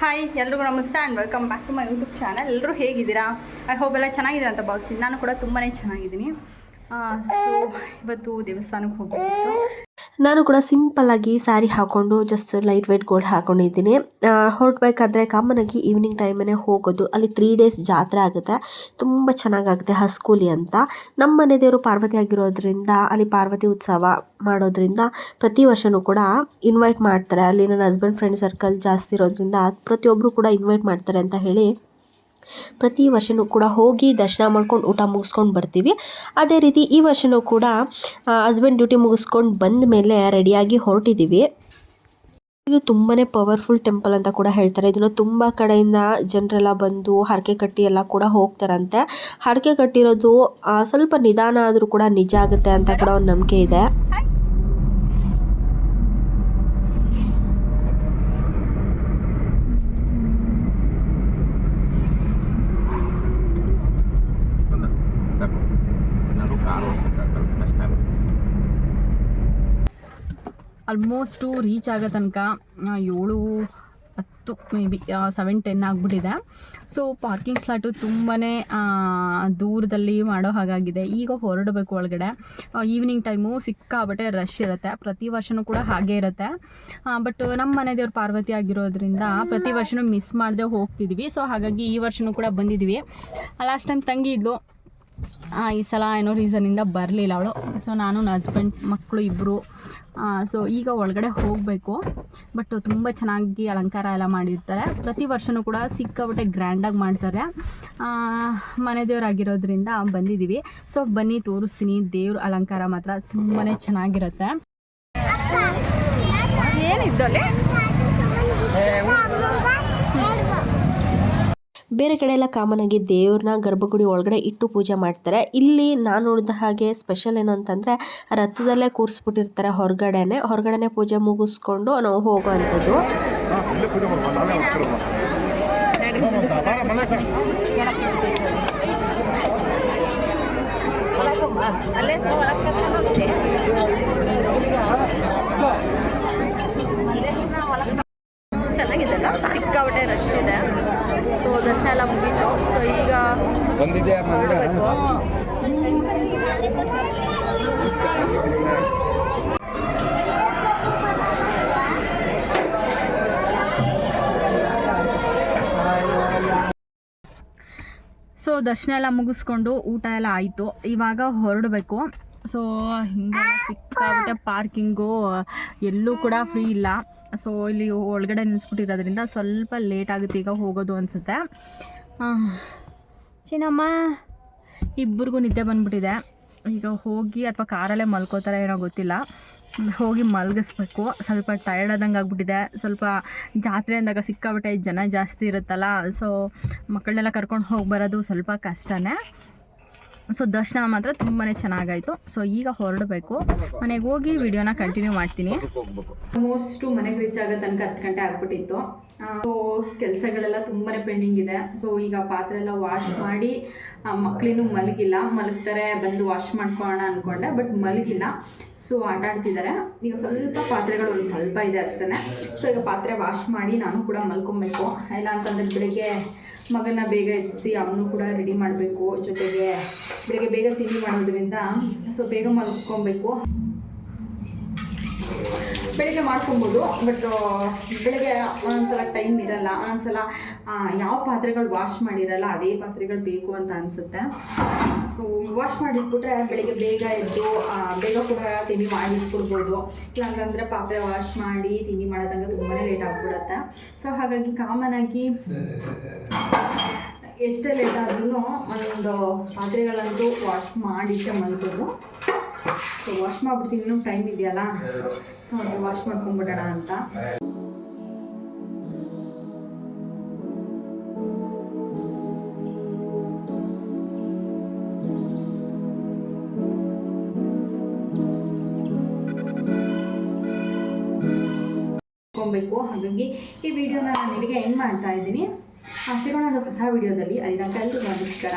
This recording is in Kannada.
ಹಾಯ್ ಎಲ್ರಿಗೂ ನಮಸ್ತೆ and welcome back to my YouTube channel ಎಲ್ಲರೂ ಹೇಗಿದ್ದೀರಾ? ಐ ಹೋಪ್ ಎಲ್ಲ ಚೆನ್ನಾಗಿದ್ದೀರಾ ಅಂತ ಭಾವಿಸ್ತೀನಿ. ನಾನು ಕೂಡ ತುಂಬಾ ಚೆನ್ನಾಗಿದ್ದೀನಿ. ಸೊ ಇವತ್ತು ದೇವಸ್ಥಾನಕ್ಕೆ ಹೋಗ್ಬೇಕಿತ್ತು. ನಾನು ಕೂಡ ಸಿಂಪಲ್ ಆಗಿ ಸ್ಯಾರಿ ಹಾಕೊಂಡು ಜಸ್ಟ್ ಲೈಟ್ ವೇಟ್ ಗೋಲ್ಡ್ ಹಾಕೊಂಡಿದ್ದೀನಿ ಹೊರಡ್ಬೇಕಾದ್ರೆ ಕಾಮನ್ ಆಗಿ ಈವ್ನಿಂಗ್ ಟೈಮೇ ಹೋಗೋದು. ಅಲ್ಲಿ ತ್ರೀ ಡೇಸ್ ಜಾತ್ರೆ ಆಗುತ್ತೆ. ತುಂಬ ಚೆನ್ನಾಗಾಗುತ್ತೆ ಹಸ್ಕೂಲಿ ಅಂತ. ನಮ್ಮ ಮನೆ ದೇವರು ಪಾರ್ವತಿ ಆಗಿರೋದ್ರಿಂದ, ಅಲ್ಲಿ ಪಾರ್ವತಿ ಉತ್ಸವ ಮಾಡೋದ್ರಿಂದ ಪ್ರತಿ ವರ್ಷವೂ ಕೂಡ ಇನ್ವೈಟ್ ಮಾಡ್ತಾರೆ. ಅಲ್ಲಿ ನನ್ನ ಹಸ್ಬೆಂಡ್ ಫ್ರೆಂಡ್ ಸರ್ಕಲ್ ಜಾಸ್ತಿ ಇರೋದ್ರಿಂದ ಪ್ರತಿಯೊಬ್ಬರು ಕೂಡ ಇನ್ವೈಟ್ ಮಾಡ್ತಾರೆ ಅಂತ ಹೇಳಿ ಪ್ರತಿ ವರ್ಷನೂ ಕೂಡ ಹೋಗಿ ದರ್ಶನ ಮಾಡ್ಕೊಂಡು ಊಟ ಮುಗಿಸ್ಕೊಂಡು ಬರ್ತೀವಿ. ಅದೇ ರೀತಿ ಈ ವರ್ಷವೂ ಕೂಡ ಹಸ್ಬೆಂಡ್ ಡ್ಯೂಟಿ ಮುಗಿಸ್ಕೊಂಡು ಬಂದ ಮೇಲೆ ರೆಡಿಯಾಗಿ ಹೊರಟಿದ್ದೀವಿ ಇದು ತುಂಬಾ ಪವರ್ಫುಲ್ ಟೆಂಪಲ್ ಅಂತ ಕೂಡ ಹೇಳ್ತಾರೆ. ಇದನ್ನು ತುಂಬ ಕಡೆಯಿಂದ ಜನರೆಲ್ಲ ಬಂದು ಹರಕೆ ಕಟ್ಟಿ ಎಲ್ಲ ಕೂಡ ಹೋಗ್ತಾರಂತೆ. ಹರಕೆ ಕಟ್ಟಿರೋದು ಸ್ವಲ್ಪ ನಿಧಾನ ಆದರೂ ಕೂಡ ನಿಜ ಆಗುತ್ತೆ ಅಂತ ಕೂಡ ಒಂದು ನಂಬಿಕೆ ಇದೆ. ಆಲ್ಮೋಸ್ಟು ರೀಚ್ ಆಗೋ ತನಕ ಏಳು, ಹತ್ತು ಮೇ ಬಿ ಸೆವೆನ್ ಟೆನ್ ಆಗಿಬಿಟ್ಟಿದೆ. ಸೊ ಪಾರ್ಕಿಂಗ್ ಸ್ಲಾಟು ತುಂಬಾ ದೂರದಲ್ಲಿ ಮಾಡೋ ಹಾಗಾಗಿದೆ. ಈಗ ಹೊರಡಬೇಕು ಒಳಗಡೆ. ಈವ್ನಿಂಗ್ ಟೈಮು ಸಿಕ್ಕಾಬಟ್ಟೆ ರಶ್ ಇರುತ್ತೆ. ಪ್ರತಿ ವರ್ಷವೂ ಕೂಡ ಹಾಗೆ ಇರುತ್ತೆ. ಬಟ್ ನಮ್ಮ ಮನೆ ದೇವ್ರ ಪಾರ್ವತಿ ಆಗಿರೋದ್ರಿಂದ ಪ್ರತಿ ವರ್ಷನೂ ಮಿಸ್ ಮಾಡದೆ ಹೋಗ್ತಿದ್ವಿ. ಸೊ ಹಾಗಾಗಿ ಈ ವರ್ಷವೂ ಕೂಡ ಬಂದಿದ್ವಿ. ಲಾಸ್ಟ್ ಟೈಮ್ ತಂಗಿ ಇದ್ಲು. ಈ ಸಲ ಏನೋ ರೀಸನಿಂದ ಬರಲಿಲ್ಲ ಅವಳು. ಸೊ ನಾನು ನನ್ನ ಹಸ್ಬೆಂಡ್ ಮಕ್ಕಳು ಇಬ್ಬರು ಸೊ ಈಗ ಒಳಗಡೆ ಹೋಗಬೇಕು. ಬಟ್ ತುಂಬ ಚೆನ್ನಾಗಿ ಅಲಂಕಾರ ಎಲ್ಲ ಮಾಡಿರ್ತಾರೆ. ಪ್ರತಿ ವರ್ಷವೂ ಕೂಡ ಸಿಕ್ಕಾಬಿಟ್ಟೆ ಗ್ರ್ಯಾಂಡಾಗಿ ಮಾಡ್ತಾರೆ. ಮನೆ ದೇವರಾಗಿರೋದ್ರಿಂದ ಬಂದಿದ್ದೀವಿ ಸೊ ಬನ್ನಿ, ತೋರಿಸ್ತೀನಿ. ದೇವ್ರ ಅಲಂಕಾರ ಮಾತ್ರ ತುಂಬಾ ಚೆನ್ನಾಗಿರುತ್ತೆ. ಏನಿದ್ದಲೆ ಬೇರೆ ಕಡೆ ಎಲ್ಲ ಕಾಮನ್ ಆಗಿ ದೇವ್ರನ್ನ ಗರ್ಭಗುಡಿ ಒಳಗಡೆ ಇಟ್ಟು ಪೂಜೆ ಮಾಡ್ತಾರೆ. ಇಲ್ಲಿ ನಾನು ನೋಡಿದ ಹಾಗೆ ಸ್ಪೆಷಲ್ ಏನು ಅಂತಂದರೆ ರಥದಲ್ಲೇ ಕೂರಿಸ್ಬಿಟ್ಟಿರ್ತಾರೆ ಹೊರಗಡೆನೆ. ಹೊರಗಡೆನೆ ಪೂಜೆ ಮುಗಿಸ್ಕೊಂಡು ನಾವು ಹೋಗೋವಂಥದ್ದು. ಚೆನ್ನಾಗಿದೆಲ್ಲ ಸಿಕ್ಕಾಬಟ್ಟೆ ರಶ್ ಇದೆ. ಸೊ ದರ್ಶನ ಎಲ್ಲ ಮುಗೀತು. ಸೊ ಈಗ ಸೊ ದರ್ಶನ ಎಲ್ಲ ಮುಗಿಸ್ಕೊಂಡು ಊಟ ಎಲ್ಲ ಆಯಿತು. ಇವಾಗ ಹೊರಡಬೇಕು. ಸೊ ಹಿಂಗೆ ಸಿಕ್ಕಾಬಿಟ್ಟೆ ಪಾರ್ಕಿಂಗು ಎಲ್ಲೂ ಕೂಡ ಫ್ರೀ ಇಲ್ಲ. ಸೊ ಇಲ್ಲಿ ಒಳಗಡೆ ನಿಲ್ಲಿಸ್ಬಿಟ್ಟಿರೋದ್ರಿಂದ ಸ್ವಲ್ಪ ಲೇಟ್ ಆಗುತ್ತೆ ಈಗ ಹೋಗೋದು ಅನಿಸುತ್ತೆ. ಚಿನ್ನಮ್ಮ, ಇಬ್ಬರಿಗೂ ನಿದ್ದೆ ಬಂದ್ಬಿಟ್ಟಿದೆ. ಈಗ ಹೋಗಿ ಅಥವಾ ಕಾರಲ್ಲೇ ಮಲ್ಕೋತಾರೆ ಏನೋ ಗೊತ್ತಿಲ್ಲ. ಹೋಗಿ ಮಲಗಿಸ್ಬೇಕು. ಸ್ವಲ್ಪ ಟಯರ್ಡ್ ಆದಂಗೆ ಆಗ್ಬಿಟ್ಟಿದೆ. ಸ್ವಲ್ಪ ಜಾತ್ರೆ ಅಂದಾಗ ಸಿಕ್ಕಾಬಿಟ್ಟೆ ಜನ ಜಾಸ್ತಿ ಇರುತ್ತಲ್ಲ ಸೊ ಮಕ್ಕಳನ್ನೆಲ್ಲ ಕರ್ಕೊಂಡು ಹೋಗಿ ಬರೋದು ಸ್ವಲ್ಪ ಕಷ್ಟನೇ. ಸೊ ದರ್ಶನ ಮಾತ್ರ ತುಂಬಾ ಚೆನ್ನಾಗಾಯಿತು. ಸೊ ಈಗ ಹೊರಡಬೇಕು. ಮನೆಗೆ ಹೋಗಿ ವಿಡಿಯೋನ ಕಂಟಿನ್ಯೂ ಮಾಡ್ತೀನಿ. ಆಲ್ಮೋಸ್ಟು ಮನೆಗೆ ರೀಚ್ ಆಗೋ ತನಕ ಹತ್ತು ಗಂಟೆ ಆಗ್ಬಿಟ್ಟಿತ್ತು. ಸೊ ಕೆಲಸಗಳೆಲ್ಲ ತುಂಬಾ ಪೆಂಡಿಂಗ್ ಇದೆ. ಸೊ ಈಗ ಪಾತ್ರೆ ಎಲ್ಲ ವಾಶ್ ಮಾಡಿ ಮಕ್ಕಳಿನೂ ಮಲಗಿಲ್ಲ. ಮಲಗ್ತಾರೆ, ಬಂದು ವಾಶ್ ಮಾಡ್ಕೊಳ್ಳೋಣ ಅಂದ್ಕೊಂಡೆ ಬಟ್ ಮಲಗಿಲ್ಲ. ಸೊ ಆಟ ಆಡ್ತಿದ್ದಾರೆ. ಈಗ ಸ್ವಲ್ಪ ಪಾತ್ರೆಗಳು ಒಂದು ಸ್ವಲ್ಪ ಇದೆ ಅಷ್ಟೇ ಸೊ ಈಗ ಪಾತ್ರೆ ವಾಶ್ ಮಾಡಿ ನಾನು ಕೂಡ ಮಲ್ಕೊಬೇಕು. ಇಲ್ಲ ಅಂತಂದ್ರೆ ಬೆಳಿಗ್ಗೆ ಮಗನ ಬೇಗ ಎತ್ತಿಸಿ ಅವನು ಕೂಡ ರೆಡಿ ಮಾಡಬೇಕು. ಜೊತೆಗೆ ಬೆಳಗ್ಗೆ ಬೇಗ ತಿಂಡಿ ಮಾಡೋದ್ರಿಂದ ಸೊ ಬೇಗ ಮಲ್ಕೊಬೇಕು. ಬೆಳಿಗ್ಗೆ ಮಾಡ್ಕೊಬೋದು ಬಟ್ ಬೆಳಿಗ್ಗೆ ಒಂದೊಂದ್ಸಲ ಟೈಮ್ ಇರಲ್ಲ. ಒಂದೊಂದ್ಸಲ ಯಾವ ಪಾತ್ರೆಗಳು ವಾಶ್ ಮಾಡಿರಲ್ಲ, ಅದೇ ಪಾತ್ರೆಗಳು ಬೇಕು ಅಂತ ಅನಿಸುತ್ತೆ. ಸೊ ವಾಶ್ ಮಾಡಿಟ್ಬಿಟ್ರೆ ಬೆಳಿಗ್ಗೆ ಬೇಗ ಎದ್ದು ಬೇಗ ಕೂಡ ತಿಂಡಿ ಮಾಡಿಟ್ಬಿಡ್ಬೋದು. ಇಲ್ಲಾಂತಂದರೆ ಪಾತ್ರೆ ವಾಶ್ ಮಾಡಿ ತಿಂಡಿ ಮಾಡೋದಂಗೆ ಸೊ ಹಾಗಾಗಿ ಕಾಮನ್ ಆಗಿ ಎಷ್ಟೇ ಲೇಟ್ ಆದ್ರೂ ಒಂದೊಂದು ಪಾತ್ರೆಗಳಂತೂ ವಾಶ್ ಮಾಡಿಟ್ಟೆ ಮಲ್ಬೋದು ಸೊ ವಾಶ್ ಮಾಡ್ಬಿಡ್ತೀನಿ. ಇನ್ನೂ ಟೈಮ್ ಇದೆಯಲ್ಲ? ಸೊ ವಾಶ್ ಮಾಡ್ಕೊಂಡ್ಬಿಡೋಣ ಅಂತ. ಬೇಕು ಹಾಗಾಗಿ ಈ ವಿಡಿಯೋನ ನಾನು ಇಲ್ಲಿಗೆ ಎಂಡ್ ಮಾಡ್ತಾ ಇದ್ದೀನಿ. ಸಿಗೋಣ ಒಂದು ಹೊಸ ವಿಡಿಯೋದಲ್ಲಿ ಅಲ್ಲಿ ತನಕ ಎಲ್ರಿಗೂ ನಮಸ್ಕಾರ.